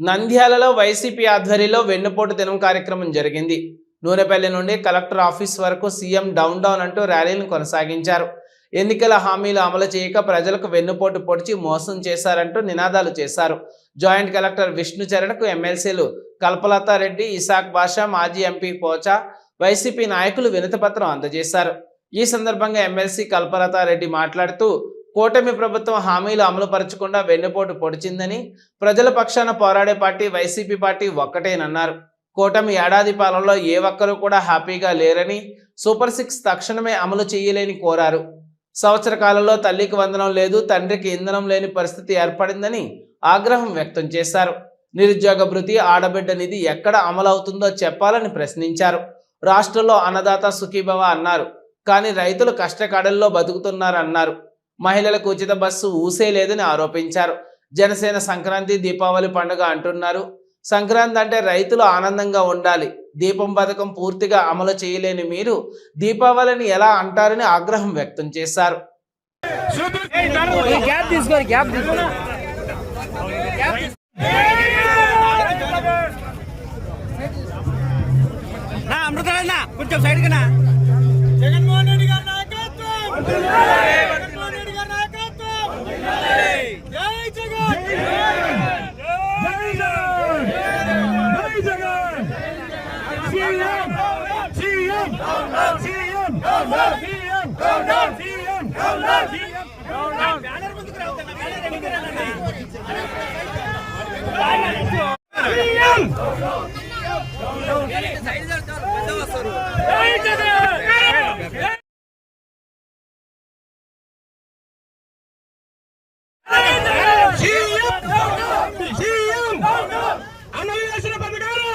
నంద్యాలలో వైసీపీ ఆధ్వర్యంలో వెన్నుపోటు దినం కార్యక్రమం జరిగింది. నూనెపల్లి నుండి కలెక్టర్ ఆఫీస్ వరకు సీఎం డౌన్ డౌన్ అంటూ ర్యాలీని కొనసాగించారు. ఎన్నికల హామీలు అమలు చేయక ప్రజలకు వెన్నుపోటు పొడిచి మోసం చేశారంటూ నినాదాలు చేశారు. జాయింట్ కలెక్టర్ విష్ణు చరణ్కు ఎమ్మెల్సీలు కల్పలతారెడ్డి ఇసాక్ బాషా మాజీ ఎంపీ పోచా వైసీపీ నాయకులు వినతిపత్రం అందజేశారు. ఈ సందర్భంగా ఎమ్మెల్సీ కల్పలతారెడ్డి మాట్లాడుతూ కూటమి ప్రభుత్వం హామీలు అమలు పరచకుండా వెన్నుపోటు పొడిచిందని ప్రజల పక్షాన పోరాడే పార్టీ వైసీపీ పార్టీ ఒక్కటేనన్నారు. కూటమి ఏడాది పాలనలో ఏ ఒక్కరూ కూడా హ్యాపీగా లేరని సూపర్ సిక్స్ తక్షణమే అమలు చేయలేని కోరారు. సంవత్సర కాలంలో తల్లికి వందనం లేదు తండ్రికి ఇంధనం లేని పరిస్థితి ఏర్పడిందని ఆగ్రహం వ్యక్తం చేశారు. నిరుద్యోగ భృతి ఆడబిడ్డ నిధి ఎక్కడ అమలవుతుందో చెప్పాలని ప్రశ్నించారు. రాష్ట్రంలో అన్నదాత సుఖీభవ అన్నారు. కానీ రైతులు కష్టకాడల్లో బతుకుతున్నారన్నారు. మహిళలకు ఉచిత బస్సు ఊసే లేదని ఆరోపించారు. జనసేన సంక్రాంతి దీపావళి పండుగ అంటున్నారు. సంక్రాంతి అంటే రైతులు ఆనందంగా ఉండాలి. దీపం పథకం పూర్తిగా అమలు చేయలేని మీరు దీపావళిని ఎలా అంటారని ఆగ్రహం వ్యక్తం చేశారు. కొంచెం సైడ్ కన్నా జగన్మోహన్ రెడ్డి గారి నాయకత్వం జగన్మోహన్ రెడ్డి గారి నాయకత్వం జై జగన్ జై జగన్ జై Jagan CM CM CM CM CM banner ముందుకు రావుతున్నా బ్యానర్ ఎన్నిక సీఎం జై జగన్ అమలు చేసిన పథకాలు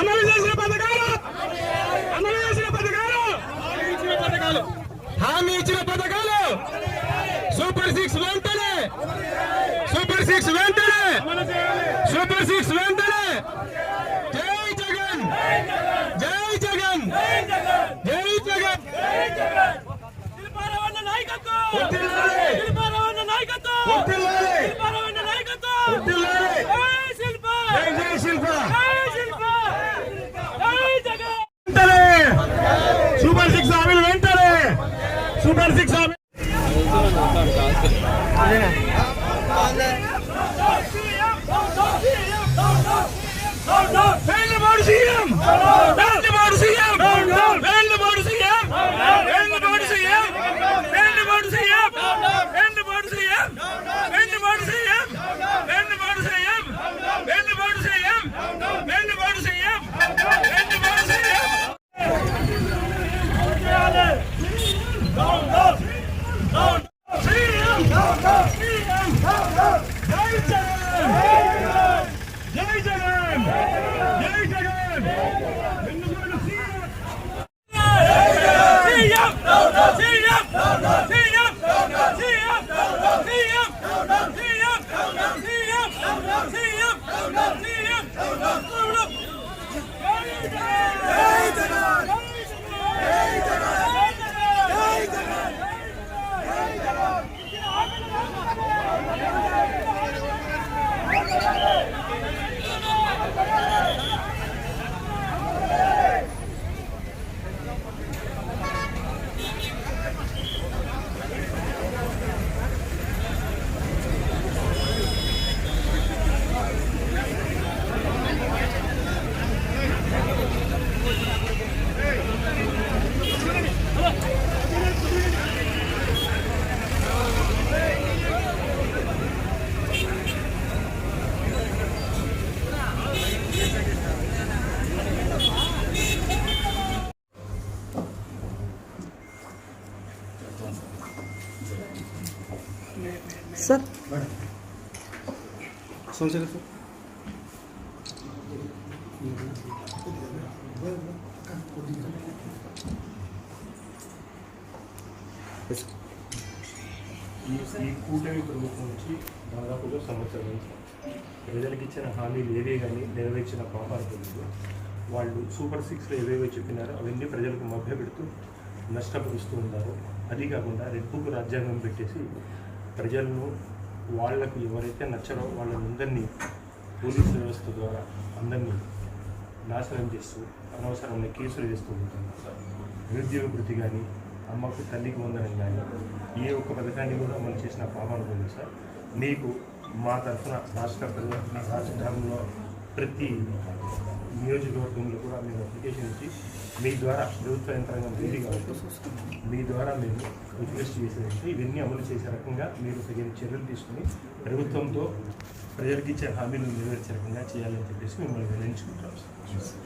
అమలు చేసిన పథకాలు అమలు చేసిన పథకాలు హామీ ఇచ్చిన పథకాలు సూపర్ సిక్స్ వెంటనే సూపర్ సిక్స్ వెంటనే సూపర్ సిక్స్ వెంటనే జై జగన్ జై జగన్ జై జగన్ శిల్పారావణ నాయకత్వం శిల్పారావణ నాయకత్వం శిల్పారావణ నాయకత్వం జై శిల్ప జై శిల్ప జై శిల్ప జై జగన్ వెంటనే సూపర్ సిక్స్ హామీలు వెంటనే! సూపర్ సిక్స్ హామీ ఈ ఈ కూటమి ప్రభుత్వం నుంచి దాదాపుగా సంవత్సరం నుంచి ప్రజలకు ఇచ్చిన హామీలు ఏవే కానీ నెరవేర్చిన లేదు వాళ్ళు సూపర్ సిక్స్లో ఏవేవో చెప్పినారో అవన్నీ ప్రజలకు మభ్యపెడుతూ నష్టపరుస్తూ ఉన్నారు. అది కాకుండా రెడ్ బుక్ రాజ్యాంగం పెట్టేసి ప్రజలను వాళ్ళకు ఎవరైతే నచ్చరో వాళ్ళందరినీ పోలీస్ వ్యవస్థ ద్వారా అందరినీ నాశనం చేస్తూ అనవసరమైన కేసులు వేస్తూ ఉంటుంది నిరుద్యోగ వృత్తి కానీ అమ్మకు తల్లికి వందనం కానీ ఏ ఒక్క పథకాన్ని కూడా మనం చేసిన పాపం ఉంది సార్. మీకు మా తరఫున రాష్ట్ర రాష్ట్రంలో ప్రతి నియోజకవర్గంలో కూడా మేము అప్లికేషన్ ఇచ్చి మీ ద్వారా ప్రభుత్వ యంత్రాంగం కాబట్టి మీ ద్వారా మేము రిక్వెస్ట్ చేసేదంటే ఇవన్నీ అమలు చేసే రకంగా మీరు తగిన చర్యలు తీసుకుని ప్రభుత్వంతో ప్రజలకు ఇచ్చే హామీలు నెరవేర్చే రకంగా చేయాలని చెప్పేసి మిమ్మల్ని వినియోగించుకుంటాం సార్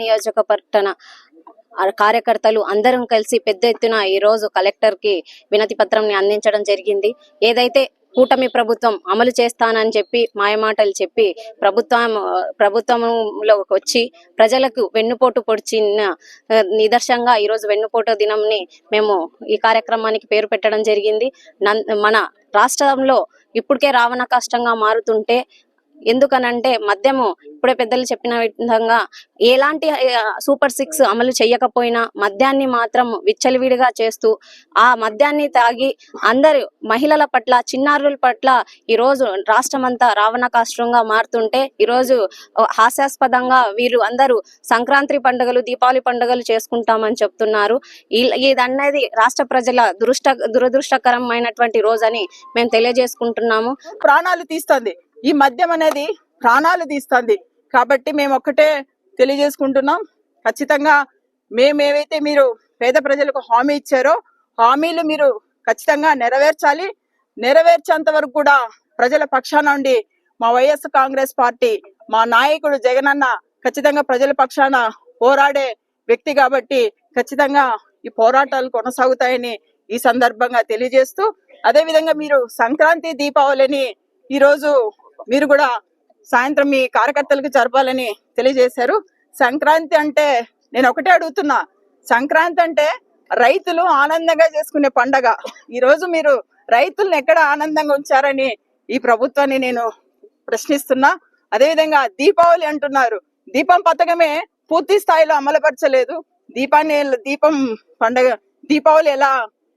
నియోజకవర్గన ఆ కార్యకర్తలు అందరం కలిసి పెద్ద ఎత్తున ఈ రోజు కలెక్టర్కి వినతి పత్రంని అందించడం జరిగింది. ఏదైతే కూటమి ప్రభుత్వం అమలు చేస్తానని చెప్పి మాయమాటలు చెప్పి ప్రభుత్వం ప్రభుత్వంలో వచ్చి ప్రజలకు వెన్నుపోటు పొడిచిన నిదర్శంగా ఈరోజు ఈ రోజు వెన్నుపోటు దినంని మేము ఈ కార్యక్రమానికి పేరు పెట్టడం జరిగింది. నన్- మన రాష్ట్రంలో ఇప్పటికే రావణ కష్టంగా మారుతుంటే ఎందుకనంటే మద్యము ఇప్పుడే పెద్దలు చెప్పిన విధంగా ఎలాంటి సూపర్ సిక్స్ అమలు చేయకపోయినా మద్యాన్ని మాత్రం విచ్చలవిడిగా చేస్తూ ఆ మద్యాన్ని తాగి అందరు మహిళల పట్ల చిన్నారుల పట్ల ఈ రోజు రాష్ట్రమంతా రావణ కాష్టంగా మారుతుంటే ఈ రోజు హాస్యాస్పదంగా వీరు అందరూ సంక్రాంతి పండుగలు దీపావళి పండుగలు చేసుకుంటామని చెప్తున్నారు. ఇదన్నది రాష్ట్ర ప్రజల దురుష్ట దురదృష్టకరమైనటువంటి రోజని మేము తెలియజేసుకుంటున్నాము. ప్రాణాలు తీస్తుంది. ఈ మద్యం అనేది ప్రాణాలు తీస్తుంది. కాబట్టి మేము ఒక్కటే తెలియజేసుకుంటున్నాం. ఖచ్చితంగా మేమేవైతే మీరు పేద ప్రజలకు హామీ ఇచ్చారో హామీలు మీరు ఖచ్చితంగా నెరవేర్చాలి. నెరవేర్చేంత వరకు కూడా ప్రజల పక్షాన ఉండి మా వైఎస్ కాంగ్రెస్ పార్టీ మా నాయకుడు జగనన్న ఖచ్చితంగా ప్రజల పక్షాన పోరాడే వ్యక్తి కాబట్టి ఖచ్చితంగా ఈ పోరాటాలు కొనసాగుతాయని ఈ సందర్భంగా తెలియజేస్తూ అదేవిధంగా మీరు సంక్రాంతి దీపావళిని ఈరోజు మీరు కూడా సాయంత్రం మీ కార్యకర్తలకు జరపాలని తెలియజేశారు. సంక్రాంతి అంటే నేను ఒకటే అడుగుతున్నా. సంక్రాంతి అంటే రైతులు ఆనందంగా చేసుకునే పండగ. ఈ రోజు మీరు రైతులను ఎక్కడ ఆనందంగా ఉంచారని ఈ ప్రభుత్వాన్ని నేను ప్రశ్నిస్తున్నా. అదేవిధంగా దీపావళి అంటున్నారు. దీపం పథకమే పూర్తి స్థాయిలో అమలుపరచలేదు. దీపాన్ని దీపం పండగ దీపావళి ఎలా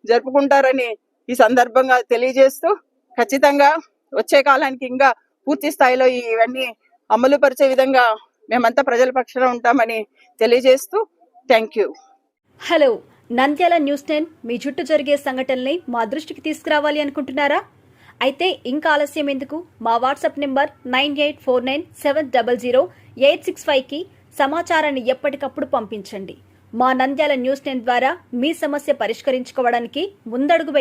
జరుపుకుంటారని ఈ సందర్భంగా తెలియజేస్తూ ఖచ్చితంగా వచ్చే కాలానికి ఇంకా పూర్తి స్థాయిలో ఇవన్నీ అమలు పరిచే విధంగా మేమంతా ప్రజల పక్షాన ఉంటామని తెలియజేస్తూ thank you. Hello Nandyal news ten మీ చుట్టూ జరిగే సంఘటనల్ని మా దృష్టికి తీసుకురావాలి అనుకుంటున్నారా? అయితే ఇంకా ఆలస్యం ఎందుకు? మా WhatsApp number nine eight four nine seven double zero eight six ఫైవ్కి సమాచారాన్ని ఎప్పటికప్పుడు పంపించండి. మా నంద్యాల న్యూస్ టెన్ ద్వారా మీ సమస్య పరిష్కరించుకోవడానికి ముందడుగు